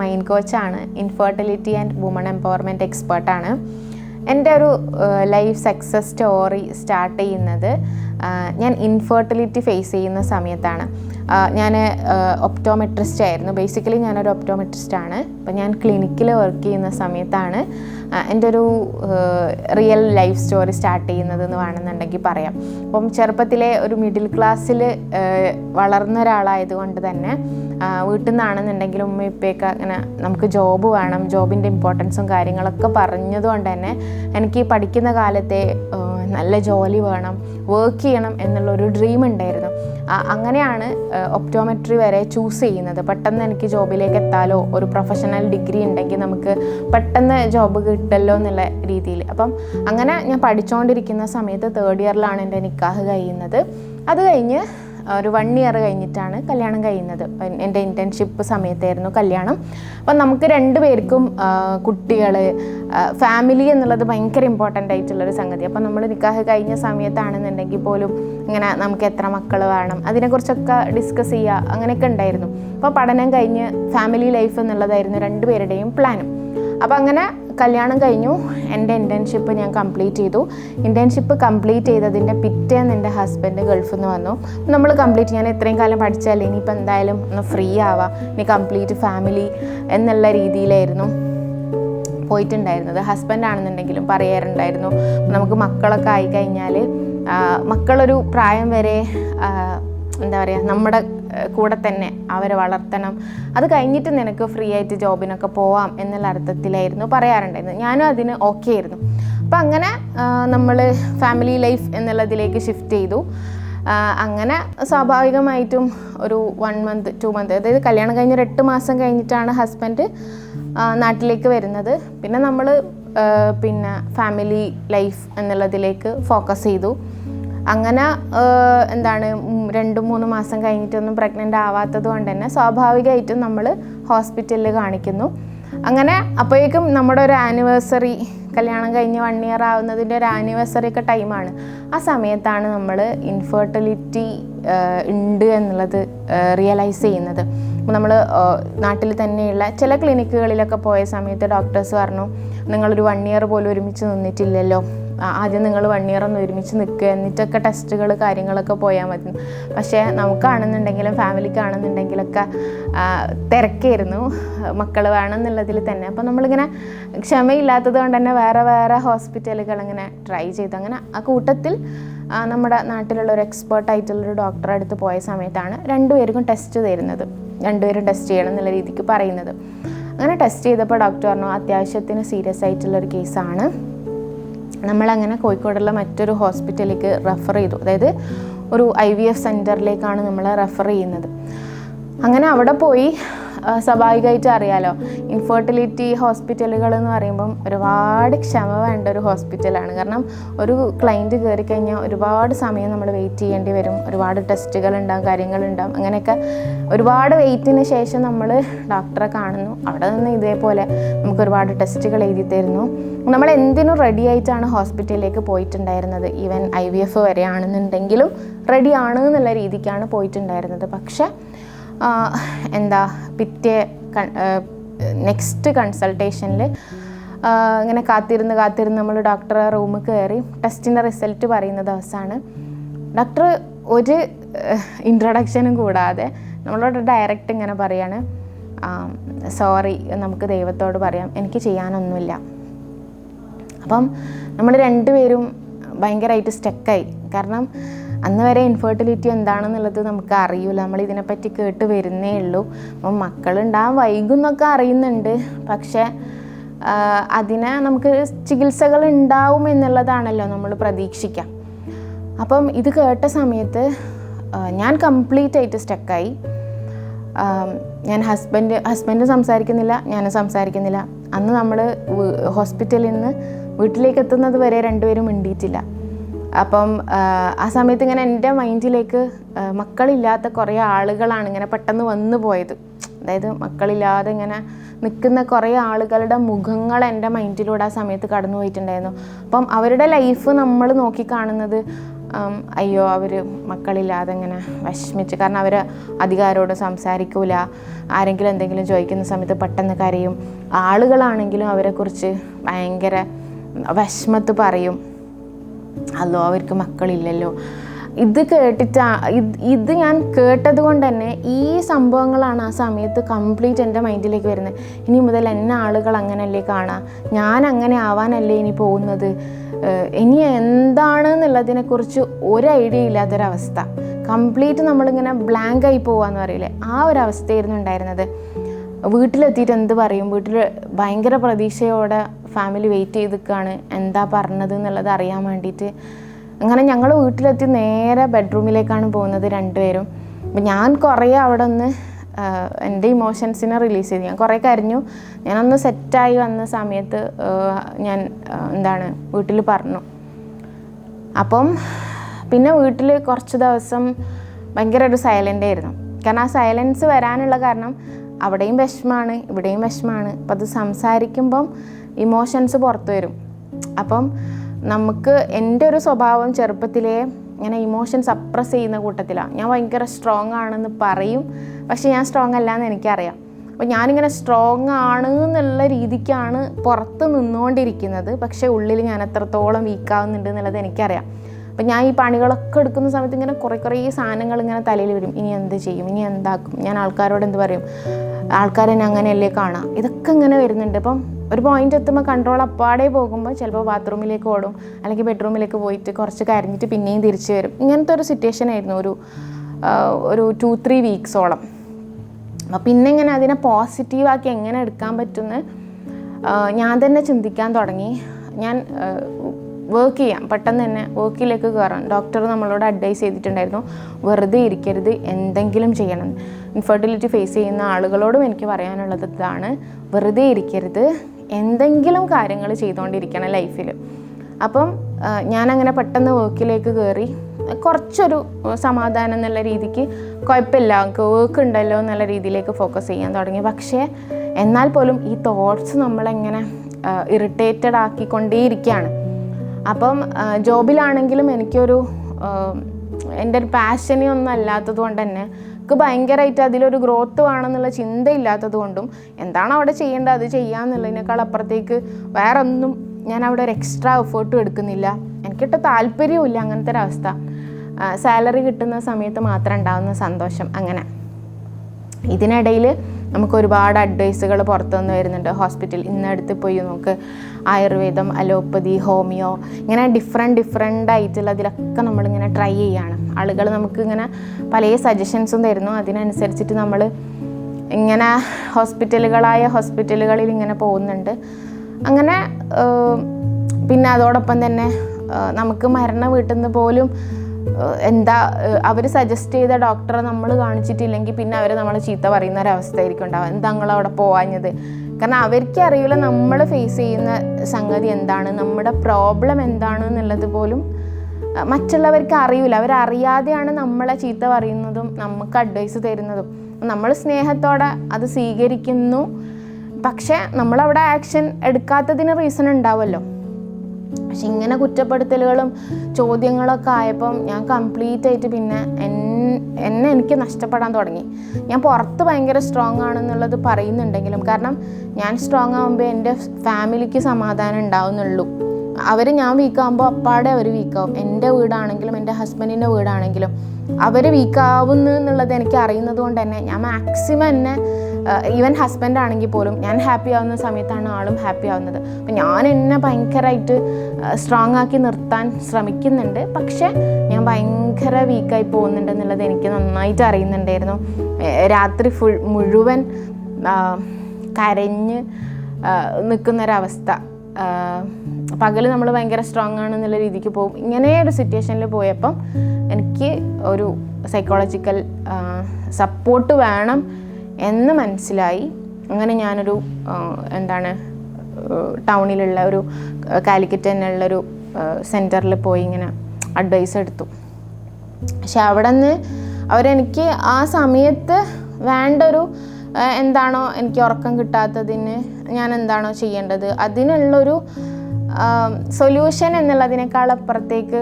Mind കോച്ചാണ്. Infertility and woman empowerment എക്സ്പേർട്ടാണ് എന്റെ ഒരു ലൈഫ് സക്സസ് സ്റ്റോറി സ്റ്റാർട്ട് ചെയ്യുന്നത് ഞാൻ ഇൻഫെർട്ടിലിറ്റി ഫേസ് ചെയ്യുന്ന സമയത്താണ്. ഞാൻ ഒപ്റ്റോമെട്രിസ്റ്റ് ആയിരുന്നു. ബേസിക്കലി ഞാനൊരു ഒപ്റ്റോമെട്രിസ്റ്റ് ആണ്. അപ്പം ഞാൻ ക്ലിനിക്കിൽ വർക്ക് ചെയ്യുന്ന സമയത്താണ്. എന്റെ ഒരു റിയൽ ലൈഫ് സ്റ്റോറി സ്റ്റാർട്ട് ചെയ്യുന്നത് എന്ന് വേണമെന്നുണ്ടെങ്കിൽ പറയാം. അപ്പം ചെറുപ്പത്തിലെ ഒരു മിഡിൽ ക്ലാസ്സിൽ വളർന്ന ഒരാളായതുകൊണ്ട് തന്നെ വീട്ടിൽ നിന്നാണെന്നുണ്ടെങ്കിലും ഉമ്മ ഇപ്പയൊക്കെ അങ്ങനെ നമുക്ക് ജോബ് വേണം ജോബിന്റെ ഇമ്പോർട്ടൻസും കാര്യങ്ങളൊക്കെ പറഞ്ഞതുകൊണ്ട് തന്നെ എനിക്ക് പഠിക്കുന്ന കാലത്തെ നല്ല ജോലി വേണം വർക്ക് ചെയ്യണം എന്നുള്ള ഒരു ഡ്രീം ഉണ്ടായിരുന്നു അങ്ങനെയാണ് ഒപ്റ്റോമെട്രി വരെ ചൂസ് ചെയ്യുന്നത്. പെട്ടെന്ന് എനിക്ക് ജോബിലേക്ക് എത്താലോ ഒരു പ്രൊഫഷണൽ ഡിഗ്രി ഉണ്ടെങ്കിൽ നമുക്ക് പെട്ടെന്ന് ജോബ് കിട്ടല്ലോ എന്നുള്ള രീതിയിൽ. അപ്പം അങ്ങനെ ഞാൻ പഠിച്ചുകൊണ്ടിരിക്കുന്ന സമയത്ത് തേർഡ് ഇയറിലാണ് എന്റെ നിക്കാഹ് കഴിയുന്നത്. അത് കഴിഞ്ഞ് ഒരു വൺ ഇയർ കഴിഞ്ഞിട്ടാണ് കല്യാണം കഴിയുന്നത്. എന്റെ ഇന്റേൺഷിപ്പ് സമയത്തായിരുന്നു കല്യാണം. അപ്പം നമുക്ക് രണ്ട് പേർക്കും കുട്ടികൾ ഫാമിലി എന്നുള്ളത് ഭയങ്കര ഇമ്പോർട്ടന്റ് ആയിട്ടുള്ളൊരു സംഗതി. അപ്പം നമ്മൾ നിക്കാഹ് കഴിഞ്ഞ സമയത്താണെന്നുണ്ടെങ്കിൽ പോലും ഇങ്ങനെ നമുക്ക് എത്ര മക്കൾ വേണം അതിനെക്കുറിച്ചൊക്കെ ഡിസ്കസ് ചെയ്യുക അങ്ങനെയൊക്കെ ഉണ്ടായിരുന്നു. അപ്പോൾ പഠനം കഴിഞ്ഞ് ഫാമിലി ലൈഫ് എന്നുള്ളതായിരുന്നു രണ്ടുപേരുടെയും പ്ലാനും അപ്പം അങ്ങനെ കല്യാണം കഴിഞ്ഞു. എന്റെ ഇന്റേൺഷിപ്പ് ഞാൻ കംപ്ലീറ്റ് ചെയ്തു. ഇന്റേൺഷിപ്പ് കംപ്ലീറ്റ് ചെയ്തതിന്റെ പിറ്റേന്ന് എന്റെ ഹസ്ബൻഡ് ഗൾഫിൽ നിന്ന് വന്നു. നമ്മൾ കംപ്ലീറ്റ് ഞാൻ ഇത്രയും കാലം പഠിച്ചല്ലേ ഇനിയിപ്പോൾ എന്തായാലും ഒന്ന് ഫ്രീ ആവാം. ഇനി കംപ്ലീറ്റ് ഫാമിലി എന്നുള്ള രീതിയിലായിരുന്നു പോയിട്ടുണ്ടായിരുന്നത്. ഹസ്ബൻഡ് ആണെന്നുണ്ടെങ്കിലും പറയാറുണ്ടായിരുന്നു. നമുക്ക് മക്കളൊക്കെ ആയിക്കഴിഞ്ഞാൽ മക്കളൊരു പ്രായം വരെ എന്താ പറയുക നമ്മുടെ കൂടെ തന്നെ അവരെ വളർത്തണം. അത് കഴിഞ്ഞിട്ട് നിനക്ക് ഫ്രീ ആയിട്ട് ജോബിനൊക്കെ പോവാം എന്നുള്ള അർത്ഥത്തിലായിരുന്നു പറയാറുണ്ടായിരുന്നത്. ഞാനും അതിന് ഓക്കെ ആയിരുന്നു. അപ്പം അങ്ങനെ നമ്മൾ ഫാമിലി ലൈഫ് എന്നുള്ളതിലേക്ക് ഷിഫ്റ്റ് ചെയ്തു. അങ്ങനെ സ്വാഭാവികമായിട്ടും ഒരു വൺ മന്ത് ടു മന്ത് അതായത് കല്യാണം കഴിഞ്ഞ ഒരു എട്ട് മാസം കഴിഞ്ഞിട്ടാണ് ഹസ്ബൻഡ് നാട്ടിലേക്ക് വരുന്നത്. പിന്നെ നമ്മൾ പിന്നെ ഫാമിലി ലൈഫ് എന്നുള്ളതിലേക്ക് ഫോക്കസ് ചെയ്തു. അങ്ങനെ എന്താണ് രണ്ട് മൂന്ന് മാസം കഴിഞ്ഞിട്ടൊന്നും പ്രഗ്നന്റ് ആവാത്തത് കൊണ്ട് തന്നെ സ്വാഭാവികമായിട്ടും നമ്മൾ ഹോസ്പിറ്റലിൽ കാണിക്കുന്നു. അങ്ങനെ അപ്പോഴേക്കും നമ്മുടെ ഒരു ആനിവേഴ്സറി കല്യാണം കഴിഞ്ഞ് വൺ ഇയർ ആവുന്നതിന്റെ ഒരു ആനിവേഴ്സറി ഒക്കെ ടൈമാണ് ആ സമയത്താണ് നമ്മൾ ഇൻഫെർട്ടിലിറ്റി ഉണ്ട് എന്നുള്ളത് റിയലൈസ് ചെയ്യുന്നത്. നമ്മൾ നാട്ടിൽ തന്നെയുള്ള ചില ക്ലിനിക്കുകളിലൊക്കെ പോയ സമയത്ത് ഡോക്ടേഴ്സ് പറഞ്ഞു നിങ്ങളൊരു വൺ ഇയർ പോലും ഒരുമിച്ച് നിന്നിട്ടില്ലല്ലോ. ആദ്യം നിങ്ങൾ വൺ ഇയർ ഒന്ന് ഒരുമിച്ച് നിൽക്കുക. എന്നിട്ടൊക്കെ ടെസ്റ്റുകൾ കാര്യങ്ങളൊക്കെ പോയാൽ മതി. പക്ഷേ നമുക്കാണെന്നുണ്ടെങ്കിലും ഫാമിലിക്കാണെന്നുണ്ടെങ്കിലൊക്കെ തിരക്കായിരുന്നു. മക്കൾ വേണമെന്നുള്ളതിൽ തന്നെ. അപ്പോൾ നമ്മളിങ്ങനെ ക്ഷമയില്ലാത്തത് കൊണ്ട് തന്നെ വേറെ വേറെ ഹോസ്പിറ്റലുകൾ ഇങ്ങനെ ട്രൈ ചെയ്തു. അങ്ങനെ ആ കൂട്ടത്തിൽ നമ്മുടെ നാട്ടിലുള്ള ഒരു എക്സ്പേർട്ട് ആയിട്ടുള്ളൊരു ഡോക്ടറെ അടുത്ത് പോയ സമയത്താണ് രണ്ടുപേർക്കും ടെസ്റ്റ് തരുന്നത്. രണ്ടുപേരും ടെസ്റ്റ് ചെയ്യണം എന്നുള്ള രീതിക്ക് പറയുന്നത്. അങ്ങനെ ടെസ്റ്റ് ചെയ്തപ്പോൾ ഡോക്ടർ പറഞ്ഞു അത്യാവശ്യത്തിന് സീരിയസ് ആയിട്ടുള്ളൊരു കേസാണ് നമ്മളങ്ങനെ കോഴിക്കോടുള്ള മറ്റൊരു ഹോസ്പിറ്റലിലേക്ക് റെഫർ ചെയ്തു. അതായത് ഒരു ഐ വി എഫ് സെന്ററിലേക്കാണ് നമ്മൾ റെഫർ ചെയ്യുന്നത്. അങ്ങനെ അവിടെ പോയി സ്വാഭാവികമായിട്ട് അറിയാലോ. ഇൻഫെർട്ടിലിറ്റി ഹോസ്പിറ്റലുകൾ എന്ന് പറയുമ്പം ഒരുപാട് ക്ഷമ വേണ്ട ഒരു ഹോസ്പിറ്റലാണ് കാരണം ഒരു ക്ലയന്റ് കയറി കഴിഞ്ഞാൽ ഒരുപാട് സമയം നമ്മൾ വെയിറ്റ് ചെയ്യേണ്ടി വരും. ഒരുപാട് ടെസ്റ്റുകൾ ഉണ്ടാകും കാര്യങ്ങളുണ്ടാകും അങ്ങനെയൊക്കെ ഒരുപാട് വെയിറ്റിന് ശേഷം നമ്മൾ ഡോക്ടറെ കാണുന്നു. അവിടെ നിന്ന് ഇതേപോലെ നമുക്ക് ഒരുപാട് ടെസ്റ്റുകൾ എഴുതി തരുന്നു. നമ്മൾ എന്തിനും റെഡി ആയിട്ടാണ് ഹോസ്പിറ്റലിലേക്ക് പോയിട്ടുണ്ടായിരുന്നത്. ഈവൻ ഐ വി എഫ് വരെയാണെന്നുണ്ടെങ്കിലും റെഡി ആണ് എന്നുള്ള രീതിക്കാണ് പോയിട്ടുണ്ടായിരുന്നത്. പക്ഷേ എന്താ പിറ്റേ നെക്സ്റ്റ് കൺസൾട്ടേഷനിൽ ഇങ്ങനെ കാത്തിരുന്ന് കാത്തിരുന്ന് നമ്മൾ ഡോക്ടറെ റൂമിൽ കയറി ടെസ്റ്റിന്റെ റിസൾട്ട് പറയുന്ന ദിവസമാണ് ഡോക്ടർ ഒരു ഇൻട്രൊഡക്ഷനും കൂടാതെ നമ്മളോട് ഡയറക്റ്റ് ഇങ്ങനെ പറയാണ് സോറി നമുക്ക് ദൈവത്തോട് പറയാം എനിക്ക് ചെയ്യാനൊന്നുമില്ല. അപ്പം നമ്മൾ രണ്ടുപേരും ഭയങ്കരമായിട്ട് സ്റ്റക്കായി കാരണം അന്ന് വരെ ഇൻഫെർട്ടിലിറ്റി എന്താണെന്നുള്ളത് നമുക്ക് അറിയില്ല നമ്മൾ ഇതിനെപ്പറ്റി കേട്ട് വരുന്നേ ഉള്ളൂ. അപ്പം മക്കളുണ്ടാകാൻ വൈകുന്നൊക്കെ അറിയുന്നുണ്ട്. പക്ഷേ അതിനെ നമുക്ക് ചികിത്സകൾ ഉണ്ടാവും എന്നുള്ളതാണല്ലോ നമ്മൾ പ്രതീക്ഷിക്കാം. അപ്പം ഇത് കേട്ട സമയത്ത് ഞാൻ കംപ്ലീറ്റ് ആയിട്ട് സ്റ്റക്കായി ഞാൻ ഹസ്ബൻഡ് ഹസ്ബൻഡ് സംസാരിക്കുന്നില്ല ഞാനും സംസാരിക്കുന്നില്ല. അന്ന് നമ്മൾ ഹോസ്പിറ്റലിൽ നിന്ന് വീട്ടിലേക്ക് എത്തുന്നത് വരെ രണ്ടുപേരും മിണ്ടിയിട്ടില്ല. അപ്പം ആ, സമയത്ത് ഇങ്ങനെ എന്റെ മൈൻഡിലേക്ക് മക്കളില്ലാത്ത കുറേ ആളുകളാണ് ഇങ്ങനെ പെട്ടെന്ന് വന്നു പോയത്. അതായത് മക്കളില്ലാതെ ഇങ്ങനെ നിൽക്കുന്ന കുറേ ആളുകളുടെ മുഖങ്ങൾ എന്റെ മൈൻഡിലൂടെ ആ സമയത്ത് കടന്നു പോയിട്ടുണ്ടായിരുന്നു. അപ്പം അവരുടെ ലൈഫ് നമ്മൾ നോക്കിക്കാണുന്നത് കാണുന്നത് അയ്യോ അവർ മക്കളില്ലാതെ ഇങ്ങനെ വിഷമിച്ച് കാരണം അവർ അധികാരോട് സംസാരിക്കൂല. ആരെങ്കിലും എന്തെങ്കിലും ചോദിക്കുന്ന സമയത്ത് പെട്ടെന്ന് കരയും. ആളുകളാണെങ്കിലും അവരെക്കുറിച്ച് ഭയങ്കര വിഷമത്ത് പറയും. അല്ലോ അവർക്ക് മക്കളില്ലല്ലോ. ഇത് കേട്ടിട്ട് ഇത് ഞാൻ കേട്ടത് കൊണ്ട് തന്നെ ഈ സംഭവങ്ങളാണ് ആ സമയത്ത് കംപ്ലീറ്റ് എന്റെ മൈൻഡിലേക്ക് വരുന്നത്. ഇനി മുതൽ എന്നെ ആളുകൾ അങ്ങനെയല്ലേ കാണാം? ഞാൻ അങ്ങനെ ആവാനല്ലേ ഇനി പോകുന്നത്? ഇനി എന്താണ് എന്നുള്ളതിനെക്കുറിച്ച് ഒരു ഐഡിയ ഇല്ലാത്തൊരവസ്ഥ. കംപ്ലീറ്റ് നമ്മളിങ്ങനെ ബ്ലാങ്ക് ആയി പോവാന്ന് പറയില്ലേ? ആ ഒരു അവസ്ഥയായിരുന്നു ഉണ്ടായിരുന്നത്. വീട്ടിലെത്തിയിട്ട് എന്ത് പറയും? വീട്ടിൽ ഭയങ്കര പ്രതീക്ഷയോടെ ഫാമിലി വെയിറ്റ് ചെയ്ത് നിൽക്കുകയാണ് എന്താ പറഞ്ഞത് എന്നുള്ളത് അറിയാൻ വേണ്ടിയിട്ട്. അങ്ങനെ ഞങ്ങൾ വീട്ടിലെത്തി നേരെ ബെഡ്റൂമിലേക്കാണ് പോകുന്നത് രണ്ടുപേരും. അപ്പം ഞാൻ കുറേ അവിടെ ഒന്ന് എന്റെ ഇമോഷൻസിനെ റിലീസ് ചെയ്തു. ഞാൻ കുറേ കരഞ്ഞു. ഞാനൊന്ന് സെറ്റായി വന്ന സമയത്ത് ഞാൻ എന്താണ് വീട്ടിൽ പറഞ്ഞു. അപ്പം പിന്നെ വീട്ടിൽ കുറച്ച് ദിവസം ഭയങ്കര ഒരു സൈലന്റ് ആയിരുന്നു. കാരണം ആ സൈലൻസ് വരാനുള്ള കാരണം അവിടെയും വിഷമാണ് ഇവിടെയും വിഷമാണ്. അപ്പം അത് സംസാരിക്കുമ്പം ഇമോഷൻസ് പുറത്തു വരും. അപ്പം നമുക്ക് എന്റെ ഒരു സ്വഭാവം ചെറുപ്പത്തിലേ ഇങ്ങനെ ഇമോഷൻസ് സപ്രസ് ചെയ്യുന്ന കൂട്ടത്തിലാണ് ഞാൻ ഭയങ്കര സ്ട്രോങ് ആണെന്ന് പറയും. പക്ഷേ ഞാൻ സ്ട്രോങ് അല്ല എന്ന് എനിക്കറിയാം. അപ്പോൾ ഞാനിങ്ങനെ സ്ട്രോങ് ആണ് എന്നുള്ള രീതിക്കാണ് പുറത്ത് നിന്നുകൊണ്ടിരിക്കുന്നത്. പക്ഷേ ഉള്ളിൽ ഞാൻ എത്രത്തോളം വീക്കാവുന്നുണ്ട് എന്നുള്ളത് എനിക്കറിയാം. അപ്പം ഞാൻ ഈ പണികളൊക്കെ എടുക്കുന്ന സമയത്ത് ഇങ്ങനെ കുറേ കുറേ സാധനങ്ങൾ ഇങ്ങനെ തലയിൽ വരും. ഇനി എന്ത് ചെയ്യും? ഇനി എന്താക്കും? ഞാൻ ആൾക്കാരോട് എന്ത് പറയും? ആൾക്കാരെന്നെ അങ്ങനെയല്ലേ കാണാം? ഇതൊക്കെ ഇങ്ങനെ വരുന്നുണ്ട്. അപ്പം ഒരു പോയിന്റ് എത്തുമ്പോൾ കൺട്രോൾ അപ്പാടെ പോകുമ്പോൾ ചിലപ്പോൾ ബാത്റൂമിലേക്ക് ഓടും. അല്ലെങ്കിൽ ബെഡ്റൂമിലേക്ക് പോയിട്ട് കുറച്ച് കരഞ്ഞിട്ട് പിന്നെയും തിരിച്ചു വരും. ഇങ്ങനത്തെ ഒരു സിറ്റുവേഷൻ ആയിരുന്നു ഒരു ഒരു ടു ത്രീ വീക്സോളം അപ്പം പിന്നെ ഇങ്ങനെ അതിനെ പോസിറ്റീവാക്കി എങ്ങനെ എടുക്കാൻ പറ്റുമെന്ന് ഞാൻ തന്നെ ചിന്തിക്കാൻ തുടങ്ങി. ഞാൻ വർക്ക് ചെയ്യാം. പെട്ടെന്ന് തന്നെ വർക്കിലേക്ക് കയറാം ഡോക്ടർ നമ്മളോട് അഡ്വൈസ് ചെയ്തിട്ടുണ്ടായിരുന്നു. വെറുതെ ഇരിക്കരുത് എന്തെങ്കിലും ചെയ്യണം. ഇൻഫെർട്ടിലിറ്റി ഫേസ് ചെയ്യുന്ന ആളുകളോടും എനിക്ക് പറയാനുള്ളത് ഇതാണ്. വെറുതെ ഇരിക്കരുത് എന്തെങ്കിലും കാര്യങ്ങൾ ചെയ്തുകൊണ്ടിരിക്കണം ലൈഫിൽ അപ്പം ഞാനങ്ങനെ പെട്ടെന്ന് വർക്കിലേക്ക് കയറി കുറച്ചൊരു സമാധാനം എന്നുള്ള രീതിക്ക് കുഴപ്പമില്ല. നമുക്ക് വർക്ക് ഉണ്ടല്ലോ എന്നുള്ള രീതിയിലേക്ക് ഫോക്കസ് ചെയ്യാൻ തുടങ്ങി. പക്ഷേ എന്നാൽ പോലും ഈ തോട്ട്സ് നമ്മളെങ്ങനെ ഇറിറ്റേറ്റഡ് ആക്കിക്കൊണ്ടേയിരിക്കുകയാണ്. അപ്പം ജോബിലാണെങ്കിലും എനിക്കൊരു എന്റെ ഒരു പാഷനെ ഒന്നും അല്ലാത്തത് കൊണ്ട് തന്നെ എനിക്ക് ഭയങ്കരമായിട്ട് അതിലൊരു ഗ്രോത്ത് വേണമെന്നുള്ള ചിന്തയില്ലാത്തത് കൊണ്ടും എന്താണ് അവിടെ ചെയ്യേണ്ടത് അത് ചെയ്യാന്നുള്ളതിനേക്കാൾ അപ്പുറത്തേക്ക് വേറെ ഒന്നും ഞാൻ അവിടെ ഒരു എക്സ്ട്രാ എഫേർട്ടും എടുക്കുന്നില്ല. എനിക്കിട്ട് താല്പര്യവും അങ്ങനത്തെ ഒരവസ്ഥ സാലറി കിട്ടുന്ന സമയത്ത് മാത്രം ഉണ്ടാകുന്ന സന്തോഷം അങ്ങനെ. ഇതിനിടയിൽ നമുക്ക് ഒരുപാട് അഡ്വൈസുകൾ പുറത്തുനിന്ന് വരുന്നുണ്ട്. ഹോസ്പിറ്റൽ ഇന്നടുത്ത് പോയി നമുക്ക് ആയുർവേദം അലോപ്പതി ഹോമിയോ ഇങ്ങനെ ഡിഫറെന്റ് ഡിഫറെന്റ് ആയിട്ടുള്ള അതിലൊക്കെ നമ്മളിങ്ങനെ ട്രൈ ചെയ്യാണ്. ആളുകൾ നമുക്ക് ഇങ്ങനെ പല സജഷൻസും തരുന്നു. അതിനനുസരിച്ചിട്ട് നമ്മൾ ഇങ്ങനെ ഹോസ്പിറ്റലുകളായ ഹോസ്പിറ്റലുകളിൽ ഇങ്ങനെ പോകുന്നുണ്ട്. അങ്ങനെ പിന്നെ അതോടൊപ്പം തന്നെ നമുക്ക് മരണ വീട്ടിൽ നിന്ന് പോലും എന്താ അവർ സജസ്റ്റ് ചെയ്ത ഡോക്ടറെ നമ്മൾ കാണിച്ചിട്ടില്ലെങ്കിൽ പിന്നെ അവർ നമ്മളെ ചീത്ത പറയുന്ന ഒരവസ്ഥയായിരിക്കും ഉണ്ടാവുക. എന്താ അവിടെ പോവാഞ്ഞത്? കാരണം അവർക്ക് അറിയില്ല നമ്മൾ ഫേസ് ചെയ്യുന്ന സംഗതി എന്താണ് നമ്മുടെ പ്രോബ്ലം എന്താണ് എന്നുള്ളത് പോലും മറ്റുള്ളവർക്ക് അറിയില്ല. അവരറിയാതെയാണ് നമ്മളെ ചീത്ത പറയുന്നതും നമുക്ക് അഡ്വൈസ് തരുന്നതും. നമ്മൾ സ്നേഹത്തോടെ അത് സ്വീകരിക്കുന്നു. പക്ഷേ നമ്മളവിടെ ആക്ഷൻ എടുക്കാത്തതിന് റീസൺ ഉണ്ടാവുമല്ലോ. പക്ഷെ ഇങ്ങനെ കുറ്റപ്പെടുത്തലുകളും ചോദ്യങ്ങളൊക്കെ ആയപ്പം ഞാൻ കംപ്ലീറ്റ് ആയിട്ട് പിന്നെ എന്നെ എനിക്ക് നഷ്ടപ്പെടാൻ തുടങ്ങി. ഞാൻ പുറത്ത് ഭയങ്കര സ്ട്രോങ് ആണെന്നുള്ളത് പറയുന്നുണ്ടെങ്കിലും കാരണം ഞാൻ സ്ട്രോങ് ആകുമ്പോൾ എന്റെ ഫാമിലിക്ക് സമാധാനം ഉണ്ടാവുന്നുള്ളൂ. അവർ ഞാൻ വീക്കാകുമ്പോൾ അപ്പാടെ അവർ വീക്കാവും. എന്റെ വീടാണെങ്കിലും എന്റെ ഹസ്ബൻഡിന്റെ വീടാണെങ്കിലും അവർ വീക്കാവുന്നു എന്നുള്ളത് എനിക്ക് അറിയുന്നത് കൊണ്ട് തന്നെ ഞാൻ മാക്സിമം എന്നെ ഈവൻ ഹസ്ബൻഡ് ആണെങ്കിൽ പോലും ഞാൻ ഹാപ്പി ആവുന്ന സമയത്താണ് ആളും ഹാപ്പി ആവുന്നത്. അപ്പം ഞാൻ എന്നെ ഭയങ്കരമായിട്ട് സ്ട്രോങ് ആക്കി നിർത്താൻ ശ്രമിക്കുന്നുണ്ട്. പക്ഷേ ഞാൻ ഭയങ്കര വീക്കായി പോകുന്നുണ്ട് എന്നുള്ളത് എനിക്ക് നന്നായിട്ട് അറിയുന്നുണ്ടായിരുന്നു. രാത്രി ഫുൾ മുഴുവൻ കരഞ്ഞ് നിൽക്കുന്നൊരവസ്ഥ. പകൽ നമ്മൾ ഭയങ്കര സ്ട്രോങ് ആണെന്നുള്ള രീതിക്ക് പോകും. ഇങ്ങനെ ഒരു സിറ്റുവേഷനിൽ പോയപ്പം എനിക്ക് ഒരു സൈക്കോളജിക്കൽ സപ്പോർട്ട് വേണം എന്ന് മനസ്സിലായി. അങ്ങനെ ഞാനൊരു എന്താണ് ടൗണിലുള്ള ഒരു കാലിക്കറ്റ് തന്നെയുള്ളൊരു സെന്ററിൽ പോയി ഇങ്ങനെ അഡ്വൈസ് എടുത്തു. പക്ഷെ അവിടെ നിന്ന് അവരെനിക്ക് ആ സമയത്ത് വേണ്ട ഒരു എന്താണോ എനിക്ക് ഉറക്കം കിട്ടാത്തതിന് ഞാൻ എന്താണോ ചെയ്യേണ്ടത് അതിനുള്ളൊരു സൊല്യൂഷൻ എന്നുള്ളതിനേക്കാൾ അപ്പുറത്തേക്ക്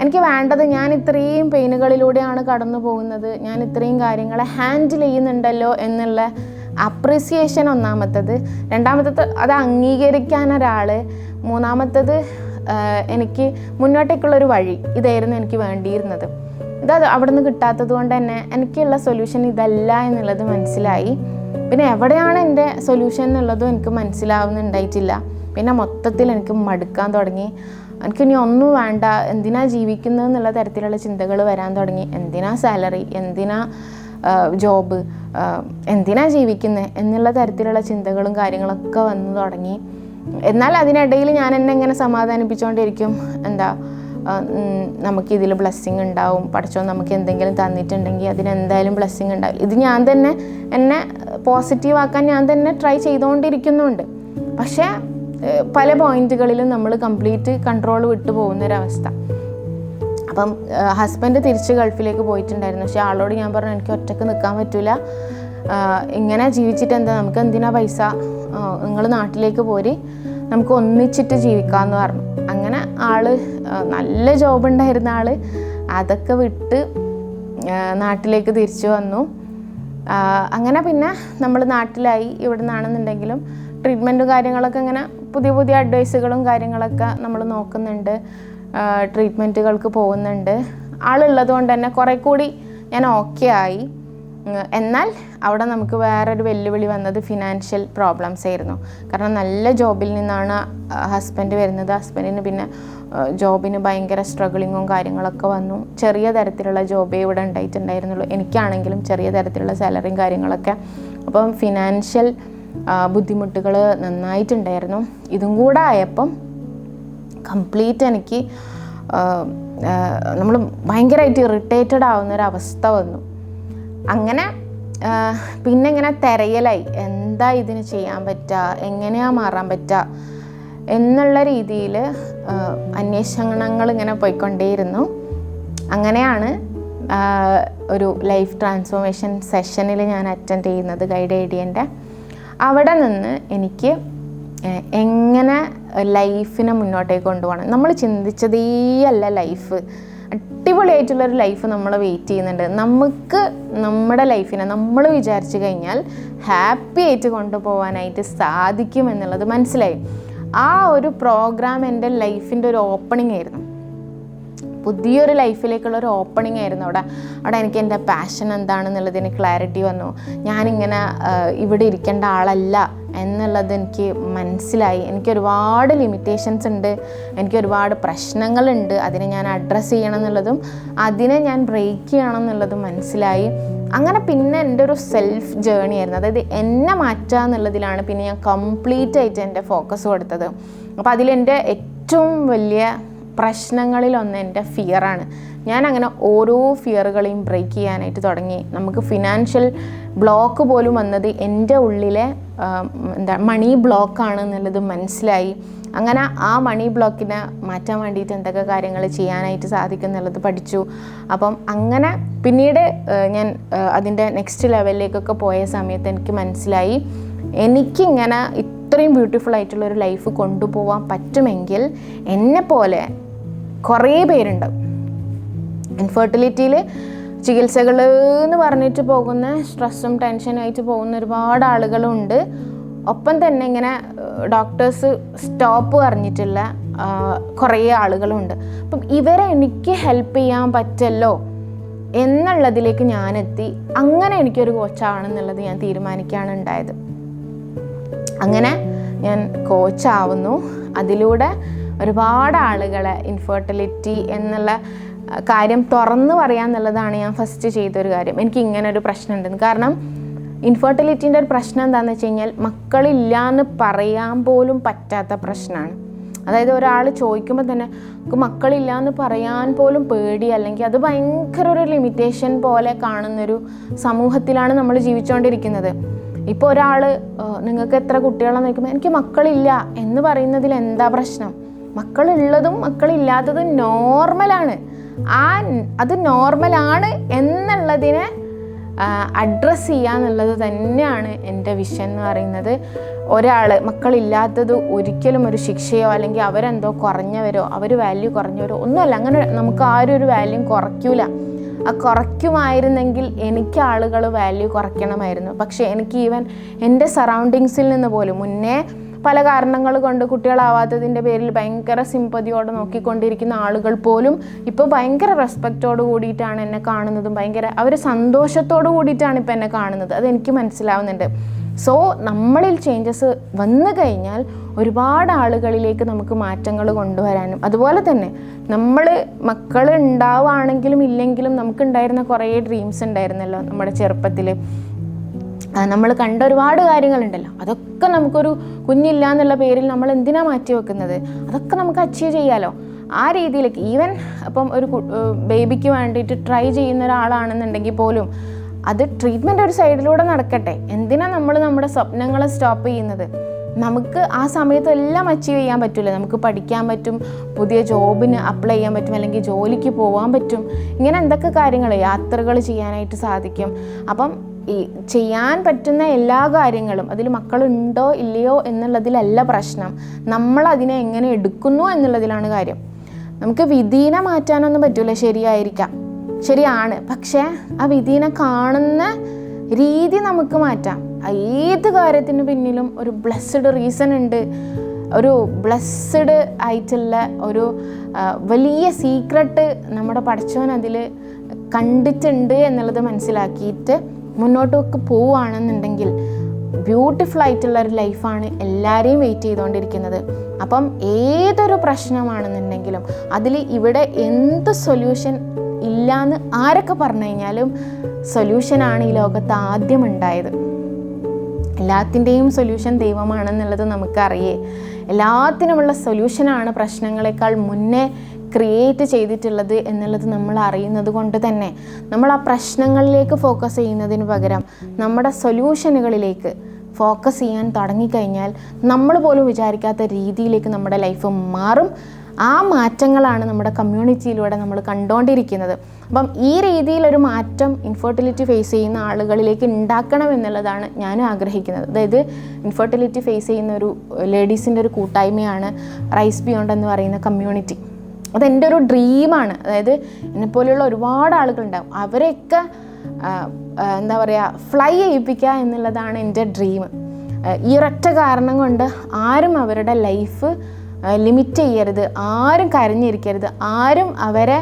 എനിക്ക് വേണ്ടത് ഞാൻ ഇത്രയും പെയിനുകളിലൂടെയാണ് കടന്നു പോകുന്നത്. ഞാൻ ഇത്രയും കാര്യങ്ങളെ ഹാൻഡിൽ ചെയ്യുന്നുണ്ടല്ലോ എന്നുള്ള അപ്രിസിയേഷൻ ഒന്നാമത്തത്. രണ്ടാമത്തത് അത് അംഗീകരിക്കാൻ ഒരാൾ. മൂന്നാമത്തത് എനിക്ക് മുന്നോട്ടേക്കുള്ളൊരു വഴി ഇതായിരുന്നു എനിക്ക് വേണ്ടിയിരുന്നത്. ഇത് അവിടെ നിന്ന് കിട്ടാത്തത് കൊണ്ട് തന്നെ എനിക്കുള്ള സൊല്യൂഷൻ ഇതല്ല എന്നുള്ളത് മനസ്സിലായി. പിന്നെ എവിടെയാണ് എന്റെ സൊല്യൂഷൻ എന്നുള്ളതും എനിക്ക് മനസ്സിലാവുന്നുണ്ടായിട്ടില്ല. പിന്നെ മൊത്തത്തിൽ എനിക്ക് മടുക്കാൻ തുടങ്ങി. എനിക്കിനി ഒന്നും വേണ്ട. എന്തിനാ ജീവിക്കുന്നത് എന്നുള്ള തരത്തിലുള്ള ചിന്തകൾ വരാൻ തുടങ്ങി. എന്തിനാ സാലറി എന്തിനാ ജോബ് എന്തിനാ ജീവിക്കുന്നത് എന്നുള്ള തരത്തിലുള്ള ചിന്തകളും കാര്യങ്ങളൊക്കെ വന്നു തുടങ്ങി. എന്നാൽ അതിനിടയിൽ ഞാൻ എന്നെ എങ്ങനെ സമാധാനിപ്പിച്ചുകൊണ്ടിരിക്കും എന്താ നമുക്കിതിൽ ബ്ലെസ്സിങ് ഉണ്ടാവും. പഠിച്ചോ നമുക്ക് എന്തെങ്കിലും തന്നിട്ടുണ്ടെങ്കിൽ അതിനെന്തായാലും ബ്ലെസ്സിങ് ഉണ്ടാവും. ഇത് ഞാൻ തന്നെ എന്നെ പോസിറ്റീവ് ആക്കാൻ ഞാൻ തന്നെ ട്രൈ ചെയ്തുകൊണ്ടിരിക്കുന്നുണ്ട് പക്ഷേ പല പോയിന്റുകളിലും നമ്മൾ കംപ്ലീറ്റ് കൺട്രോൾ വിട്ടു പോകുന്നൊരവസ്ഥ. അപ്പം ഹസ്ബൻഡ് തിരിച്ച് ഗൾഫിലേക്ക് പോയിട്ടുണ്ടായിരുന്നു. പക്ഷേ ആളോട് ഞാൻ പറഞ്ഞു എനിക്ക് ഒറ്റയ്ക്ക് നിൽക്കാൻ പറ്റില്ല ഇങ്ങനെ ജീവിച്ചിട്ട് എന്താ? നമുക്ക് എന്തിനാ പൈസ? നിങ്ങൾ നാട്ടിലേക്ക് പോരി. നമുക്ക് ഒന്നിച്ചിട്ട് ജീവിക്കാമെന്ന് പറഞ്ഞു. അങ്ങനെ ആൾ നല്ല ജോബ് ഉണ്ടായിരുന്ന ആൾ അതൊക്കെ വിട്ട് നാട്ടിലേക്ക് തിരിച്ചു വന്നു. അങ്ങനെ പിന്നെ നമ്മൾ നാട്ടിലായി. ഇവിടെ നിന്നാണെന്നുണ്ടെങ്കിലും ട്രീറ്റ്മെന്റും കാര്യങ്ങളൊക്കെ ഇങ്ങനെ പുതിയ പുതിയ അഡ്വൈസുകളും കാര്യങ്ങളൊക്കെ നമ്മൾ നോക്കുന്നുണ്ട്. ട്രീറ്റ്മെന്റുകൾക്ക് പോകുന്നുണ്ട്. ആളുള്ളത് കൊണ്ട് തന്നെ കുറേ കൂടി ഞാൻ ഓക്കെ ആയി. എന്നാൽ അവിടെ നമുക്ക് വേറൊരു വെല്ലുവിളി വന്നത് ഫിനാൻഷ്യൽ പ്രോബ്ലംസ് ആയിരുന്നു. കാരണം നല്ല ജോബിൽ നിന്നാണ് ഹസ്ബൻഡ് വരുന്നത്. ഹസ്ബൻഡിന് പിന്നെ ജോബിന് ഭയങ്കര സ്ട്രഗിളിങ്ങും കാര്യങ്ങളൊക്കെ വന്നു. ചെറിയ തരത്തിലുള്ള ജോബേ ഇവിടെ ഉണ്ടായിട്ടുണ്ടായിരുന്നുള്ളൂ. എനിക്കാണെങ്കിലും ചെറിയ തരത്തിലുള്ള സാലറിയും കാര്യങ്ങളൊക്കെ. അപ്പം ഫിനാൻഷ്യൽ ബുദ്ധിമുട്ടുകൾ നന്നായിട്ടുണ്ടായിരുന്നു. ഇതും കൂടെ ആയപ്പം കംപ്ലീറ്റ് എനിക്ക് നമ്മൾ ഭയങ്കരമായിട്ട് ഇറിറ്റേറ്റഡ് ആവുന്ന ഒരു അവസ്ഥ വന്നു. അങ്ങനെ പിന്നെ ഇങ്ങനെ തിരയലായി. എന്താ ഇതിന് ചെയ്യാൻ പറ്റുക എങ്ങനെയാ മാറാൻ പറ്റുക എന്നുള്ള രീതിയിൽ അന്വേഷണങ്ങൾ ഇങ്ങനെ പോയിക്കൊണ്ടേയിരുന്നു. അങ്ങനെയാണ് ഒരു ലൈഫ് ട്രാൻസ്ഫോർമേഷൻ സെഷനിൽ ഞാൻ അറ്റൻഡ് ചെയ്യുന്നത് ഗൈഡ് ഐഡിയന്റെ അവിടെ നിന്ന് എനിക്ക് എങ്ങനെ ലൈഫിനെ മുന്നോട്ടേക്ക് കൊണ്ടുപോകണം? നമ്മൾ ചിന്തിച്ചതേ അല്ല ലൈഫ്. അടിപൊളിയായിട്ടുള്ളൊരു ലൈഫ് നമ്മൾ വെയിറ്റ് ചെയ്യുന്നുണ്ട്. നമുക്ക് നമ്മുടെ ലൈഫിനെ നമ്മൾ വിചാരിച്ചു കഴിഞ്ഞാൽ ഹാപ്പി ആയിട്ട് കൊണ്ടുപോകാനായിട്ട് സാധിക്കും എന്നുള്ളത് മനസ്സിലായി. ആ ഒരു പ്രോഗ്രാം എന്റെ ലൈഫിന്റെ ഒരു ഓപ്പണിംഗ് ആയിരുന്നു. പുതിയൊരു ലൈഫിലേക്കുള്ള ഒരു ഓപ്പണിംഗ് ആയിരുന്നു അവിടെ. അവിടെ എനിക്ക് എന്റെ പാഷൻ എന്താണെന്നുള്ളതിന് ക്ലാരിറ്റി വന്നു. ഞാനിങ്ങനെ ഇവിടെ ഇരിക്കേണ്ട ആളല്ല എന്നുള്ളത് എനിക്ക് മനസ്സിലായി. എനിക്ക് ഒരുപാട് ലിമിറ്റേഷൻസ് ഉണ്ട്. എനിക്ക് ഒരുപാട് പ്രശ്നങ്ങളുണ്ട്. അതിനെ ഞാൻ അഡ്രസ്സ് ചെയ്യണം എന്നുള്ളതും അതിനെ ഞാൻ ബ്രേക്ക് ചെയ്യണം എന്നുള്ളതും മനസ്സിലായി. അങ്ങനെ പിന്നെ എന്റെ ഒരു സെൽഫ് ജേണി ആയിരുന്നു. അതായത് എന്നെ മാറ്റുക എന്നുള്ളതിലാണ് പിന്നെ ഞാൻ കംപ്ലീറ്റ് ആയിട്ട് എന്റെ ഫോക്കസ് കൊടുത്തത്. അപ്പോൾ അതിലെന്റെ ഏറ്റവും വലിയ പ്രശ്നങ്ങളിലൊന്ന് എന്റെ ഫിയറാണ് ഞാൻ അങ്ങനെ ഓരോ ഫിയറുകളെയും ബ്രേക്ക് ചെയ്യാനായിട്ട് തുടങ്ങി. നമുക്ക് ഫിനാൻഷ്യൽ ബ്ലോക്ക് പോലും വന്നത് എന്റെ ഉള്ളിലെ എന്താ മണി ബ്ലോക്കാണ് എന്നുള്ളത് മനസ്സിലായി. അങ്ങനെ ആ മണി ബ്ലോക്കിനെ മാറ്റാൻ വേണ്ടിയിട്ട് എന്തൊക്കെ കാര്യങ്ങൾ ചെയ്യാനായിട്ട് സാധിക്കും എന്നുള്ളത് പഠിച്ചു. അപ്പം അങ്ങനെ പിന്നീട് ഞാൻ അതിന്റെ നെക്സ്റ്റ് ലെവലിലേക്കൊക്കെ പോയ സമയത്ത് എനിക്ക് മനസ്സിലായി. എനിക്കിങ്ങനെ ഇത്രയും ബ്യൂട്ടിഫുൾ ആയിട്ടുള്ള ഒരു ലൈഫ് കൊണ്ടുപോകാൻ പറ്റുമെങ്കിൽ എന്നെ പോലെ കുറേ പേരുണ്ട്. ഇൻഫെർട്ടിലിറ്റിയിൽ ചികിത്സകൾ എന്ന് പറഞ്ഞിട്ട് പോകുന്ന സ്ട്രെസ്സും ടെൻഷനായിട്ട് പോകുന്ന ഒരുപാട് ആളുകളുണ്ട്. ഒപ്പം തന്നെ ഇങ്ങനെ ഡോക്ടേഴ്സ് സ്റ്റോപ്പ് പറഞ്ഞിട്ടുള്ള കുറേ ആളുകളുണ്ട്. അപ്പം ഇവരെ എനിക്ക് ഹെൽപ്പ് ചെയ്യാൻ പറ്റല്ലോ എന്നുള്ളതിലേക്ക് ഞാനെത്തി. അങ്ങനെ എനിക്കൊരു കോച്ചാവണമെന്നുള്ളത് ഞാൻ തീരുമാനിക്കുകയാണ് ഉണ്ടായത്. അങ്ങനെ ഞാൻ കോച്ചാവുന്നു അതിലൂടെ ഒരുപാട് ആളുകളെ ഇൻഫെർട്ടിലിറ്റി എന്നുള്ള കാര്യം തുറന്നു പറയാന്നുള്ളതാണ് ഞാൻ ഫസ്റ്റ് ചെയ്തൊരു കാര്യം. എനിക്ക് ഇങ്ങനെ ഒരു പ്രശ്നമുണ്ടെന്ന് കാരണം ഇൻഫെർട്ടിലിറ്റീന്റെ ഒരു പ്രശ്നം എന്താണെന്ന് വെച്ച് കഴിഞ്ഞാൽ മക്കളില്ല എന്ന് പറയാൻ പോലും പറ്റാത്ത പ്രശ്നമാണ്. അതായത് ഒരാൾ ചോദിക്കുമ്പോൾ തന്നെ "നമുക്ക് മക്കളില്ല എന്ന് പറയാൻ പോലും പേടി അല്ലെങ്കിൽ അത് ഭയങ്കര ഒരു ലിമിറ്റേഷൻ പോലെ കാണുന്നൊരു സമൂഹത്തിലാണ് നമ്മൾ ജീവിച്ചുകൊണ്ടിരിക്കുന്നത് ഇപ്പോൾ ഒരാൾ നിങ്ങൾക്ക് എത്ര കുട്ടികളാണെന്ന് ചോദിക്കുമ്പോൾ എനിക്ക് മക്കളില്ല എന്ന് പറയുന്നതിൽ എന്താ പ്രശ്നം? മക്കളുള്ളതും മക്കളില്ലാത്തതും നോർമലാണ്. ആ അത് നോർമലാണ് എന്നുള്ളതിനെ അഡ്രസ്സ് ചെയ്യുക എന്നുള്ളത് തന്നെയാണ് എന്റെ വിഷൻ എന്ന് പറയുന്നത്. ഒരാൾ മക്കളില്ലാത്തത് ഒരിക്കലും ഒരു ശിക്ഷയോ അല്ലെങ്കിൽ അവരെന്തോ കുറഞ്ഞവരോ അവർ വാല്യൂ കുറഞ്ഞവരോ ഒന്നുമല്ല. അങ്ങനെ നമുക്ക് ആരും ഒരു വാല്യൂ കുറയ്ക്കൂല. ആ കുറയ്ക്കുമായിരുന്നെങ്കിൽ എനിക്ക് ആളുകൾ വാല്യൂ കുറയ്ക്കണമായിരുന്നു. പക്ഷേ എനിക്ക് ഈവൻ എന്റെ സറൗണ്ടിങ്സിൽ നിന്ന് പോലും മുന്നേ പല കാരണങ്ങൾ കൊണ്ട് കുട്ടികളാവാത്തതിന്റെ പേരിൽ ഭയങ്കര സിമ്പതിയോടെ നോക്കിക്കൊണ്ടിരിക്കുന്ന ആളുകൾ പോലും ഇപ്പോൾ ഭയങ്കര റെസ്പെക്റ്റോട് കൂടിയിട്ടാണ് എന്നെ കാണുന്നതും ഭയങ്കര അവർ സന്തോഷത്തോട് കൂടിയിട്ടാണ് ഇപ്പോൾ എന്നെ കാണുന്നത്. അതെനിക്ക് മനസ്സിലാവുന്നുണ്ട്. സോ നമ്മളിൽ ചേഞ്ചസ് വന്നു കഴിഞ്ഞാൽ ഒരുപാട് ആളുകളിലേക്ക് നമുക്ക് മാറ്റങ്ങൾ കൊണ്ടുവരാനും അതുപോലെ തന്നെ നമ്മൾ മക്കൾ ഉണ്ടാവുകയാണെങ്കിലും ഇല്ലെങ്കിലും നമുക്കുണ്ടായിരുന്ന കുറേ ഡ്രീംസ് ഉണ്ടായിരുന്നല്ലോ നമ്മുടെ ചെറുപ്പത്തിൽ. നമ്മൾ കണ്ട ഒരുപാട് കാര്യങ്ങളുണ്ടല്ലോ. അതൊക്കെ നമുക്കൊരു കുഞ്ഞില്ല എന്നുള്ള പേരിൽ നമ്മൾ എന്തിനാ മാറ്റി വെക്കുന്നത്? അതൊക്കെ നമുക്ക് അച്ചീവ് ചെയ്യാലോ? ആ രീതിയിലേക്ക് ഈവൻ അപ്പം ഒരു ബേബിക്ക് വേണ്ടിയിട്ട് ട്രൈ ചെയ്യുന്ന ഒരാളാണെന്നുണ്ടെങ്കിൽ പോലും അത് ട്രീറ്റ്മെന്റ് ഒരു സൈഡിലൂടെ നടക്കട്ടെ. എന്തിനാ നമ്മൾ നമ്മുടെ സ്വപ്നങ്ങളെ സ്റ്റോപ്പ് ചെയ്യുന്നത്? നമുക്ക് ആ സമയത്ത് എല്ലാം അച്ചീവ് ചെയ്യാൻ പറ്റില്ല നമുക്ക് പഠിക്കാൻ പറ്റും പുതിയ ജോബിന് അപ്ലൈ ചെയ്യാൻ പറ്റും അല്ലെങ്കിൽ ജോലിക്ക് പോകാൻ പറ്റും. ഇങ്ങനെ എന്തൊക്കെ കാര്യങ്ങൾ? യാത്രകൾ ചെയ്യാനായിട്ട് സാധിക്കും. അപ്പം ചെയ്യാൻ പറ്റുന്ന എല്ലാ കാര്യങ്ങളും അതിൽ മക്കളുണ്ടോ ഇല്ലയോ എന്നുള്ളതിലല്ല പ്രശ്നം. നമ്മൾ അതിനെ എങ്ങനെ എടുക്കുന്നു എന്നുള്ളതിലാണ് കാര്യം. നമുക്ക് വിധീനെ മാറ്റാനൊന്നും പറ്റില്ല ശരിയായിരിക്കാം. ശരിയാണ്. പക്ഷേ ആ വിധീനെ കാണുന്ന രീതി നമുക്ക് മാറ്റാം. ഏത് കാര്യത്തിന് പിന്നിലും ഒരു ബ്ലെസ്ഡ് റീസൺ ഉണ്ട്. ഒരു ബ്ലെസ്ഡ് ആയിട്ടുള്ള ഒരു വലിയ സീക്രട്ട് നമ്മുടെ പഠിച്ചവൻ അതിൽ കണ്ടിട്ടുണ്ട് എന്നുള്ളത് മനസ്സിലാക്കിയിട്ട് മുന്നോട്ടൊക്കെ പോവുകയാണെന്നുണ്ടെങ്കിൽ ബ്യൂട്ടിഫുൾ ആയിട്ടുള്ള ഒരു ലൈഫാണ് എല്ലാവരെയും വെയിറ്റ് ചെയ്തുകൊണ്ടിരിക്കുന്നത്. അപ്പം ഏതൊരു പ്രശ്നമാണെന്നുണ്ടെങ്കിലും അതിൽ ഇവിടെ എന്ത് സൊല്യൂഷൻ ഇല്ലയെന്ന് ആരൊക്കെ പറഞ്ഞു കഴിഞ്ഞാലും സൊല്യൂഷനാണ് ഈ ലോകത്ത് ആദ്യം ഉണ്ടായത്. എല്ലാത്തിന്റെയും സൊല്യൂഷൻ ദൈവമാണെന്നുള്ളത് നമുക്കറിയേ. എല്ലാത്തിനുമുള്ള സൊല്യൂഷനാണ് പ്രശ്നങ്ങളെക്കാൾ മുന്നേ ക്രിയേറ്റ് ചെയ്തിട്ടുള്ളത് എന്നുള്ളത് നമ്മൾ അറിയുന്നത് കൊണ്ട് തന്നെ നമ്മൾ ആ പ്രശ്നങ്ങളിലേക്ക് ഫോക്കസ് ചെയ്യുന്നതിന് പകരം നമ്മുടെ സൊല്യൂഷനുകളിലേക്ക് ഫോക്കസ് ചെയ്യാൻ തുടങ്ങിക്കഴിഞ്ഞാൽ നമ്മൾ പോലും വിചാരിക്കാത്ത രീതിയിലേക്ക് നമ്മുടെ ലൈഫ് മാറും. ആ മാറ്റങ്ങളാണ് നമ്മുടെ കമ്മ്യൂണിറ്റിയിലൂടെ നമ്മൾ കണ്ടുകൊണ്ടിരിക്കുന്നത് അപ്പം ഈ രീതിയിലൊരു മാറ്റം ഇൻഫെർട്ടിലിറ്റി ഫേസ് ചെയ്യുന്ന ആളുകളിലേക്ക് ഉണ്ടാക്കണം എന്നുള്ളതാണ് ഞാനും ആഗ്രഹിക്കുന്നത്. അതായത് ഇൻഫെർട്ടിലിറ്റി ഫേസ് ചെയ്യുന്ന ഒരു ലേഡീസിന്റെ ഒരു കൂട്ടായ്മയാണ് റൈസ് ബിയോണ്ട് എന്ന് പറയുന്ന കമ്മ്യൂണിറ്റി അതെന്റെ ഒരു ഡ്രീമാണ് അതായത് എന്നെപ്പോലെയുള്ള ഒരുപാട് ആളുകളുണ്ടാവും. അവരെയൊക്കെ എന്താ പറയുക ഫ്ലൈ ചെയ്യിപ്പിക്കുക എന്നുള്ളതാണ് എന്റെ ഡ്രീം ഈ ഒരൊറ്റ കാരണം കൊണ്ട് ആരും അവരുടെ ലൈഫ് ലിമിറ്റ് ചെയ്യരുത്. ആരും കരഞ്ഞിരിക്കരുത്. ആരും അവരെ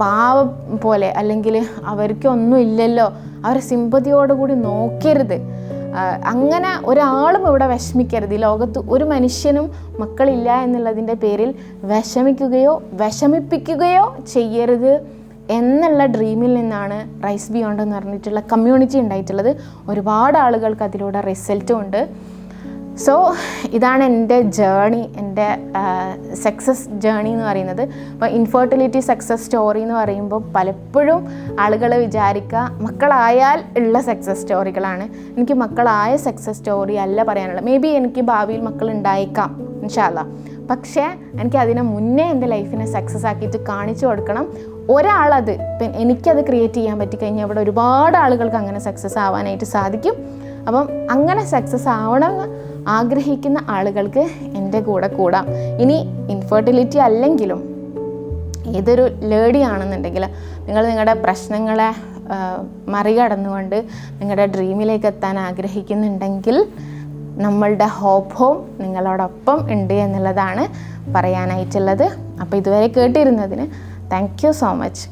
പാവ പോലെ അല്ലെങ്കിൽ അവർക്കൊന്നും ഇല്ലല്ലോ. അവരെ സിമ്പതിയോടുകൂടി നോക്കരുത്. അങ്ങനെ ഒരാളും ഇവിടെ വിഷമിക്കരുത്. ഈ ലോകത്ത് ഒരു മനുഷ്യനും മക്കളില്ല എന്നുള്ളതിന്റെ പേരിൽ വിഷമിക്കുകയോ വിഷമിപ്പിക്കുകയോ ചെയ്യരുത് എന്നുള്ള ഡ്രീമിൽ നിന്നാണ് റൈസ് ബിയോണ്ട് എന്ന് പറഞ്ഞിട്ടുള്ള കമ്മ്യൂണിറ്റി ഉണ്ടായിട്ടുള്ളത്. ഒരുപാട് ആളുകൾക്ക് അതിലൂടെ റിസൾട്ടും ഉണ്ട്. സോ ഇതാണ് എന്റെ ജേണി എന്റെ സക്സസ് ജേണി എന്ന് പറയുന്നത്. അപ്പോൾ ഇൻഫെർട്ടിലിറ്റി സക്സസ് സ്റ്റോറി എന്ന് പറയുമ്പോൾ പലപ്പോഴും ആളുകൾ വിചാരിക്കുക മക്കളായാൽ ഉള്ള സക്സസ് സ്റ്റോറികളാണ് എനിക്ക് മക്കളായ സക്സസ് സ്റ്റോറി അല്ല പറയാനുള്ളത്. മേ ബി എനിക്ക് ഭാവിയിൽ മക്കൾ ഉണ്ടായേക്കാം ഇൻഷാല്ല പക്ഷേ എനിക്ക് അതിനെ മുന്നേ എന്റെ ലൈഫിനെ സക്സസ് ആക്കിയിട്ട് കാണിച്ചു കൊടുക്കണം. ഒരാളത് ഇപ്പം എനിക്കത് ക്രിയേറ്റ് ചെയ്യാൻ പറ്റിക്കഴിഞ്ഞാൽ ഇവിടെ ഒരുപാട് ആളുകൾക്ക് അങ്ങനെ സക്സസ് ആവാനായിട്ട് സാധിക്കും. അപ്പം അങ്ങനെ സക്സസ് ആവണമെന്ന് ആഗ്രഹിക്കുന്ന ആളുകൾക്ക് എന്റെ കൂടെ കൂടാം. ഇനി ഇൻഫെർട്ടിലിറ്റി അല്ലെങ്കിലും ഏതൊരു ലേഡി ആണെന്നുണ്ടെങ്കിൽ നിങ്ങൾ നിങ്ങളുടെ പ്രശ്നങ്ങളെ മറികടന്നുകൊണ്ട് നിങ്ങളുടെ ഡ്രീമിലേക്ക് എത്താൻ ആഗ്രഹിക്കുന്നുണ്ടെങ്കിൽ നമ്മളുടെ ഹോപ്പ് ഹോം നിങ്ങളോടൊപ്പം ഉണ്ട് എന്നുള്ളതാണ് പറയാനായിട്ടുള്ളത്. അപ്പോൾ ഇതുവരെ കേട്ടിരുന്നതിന് താങ്ക് യു സോ മച്ച്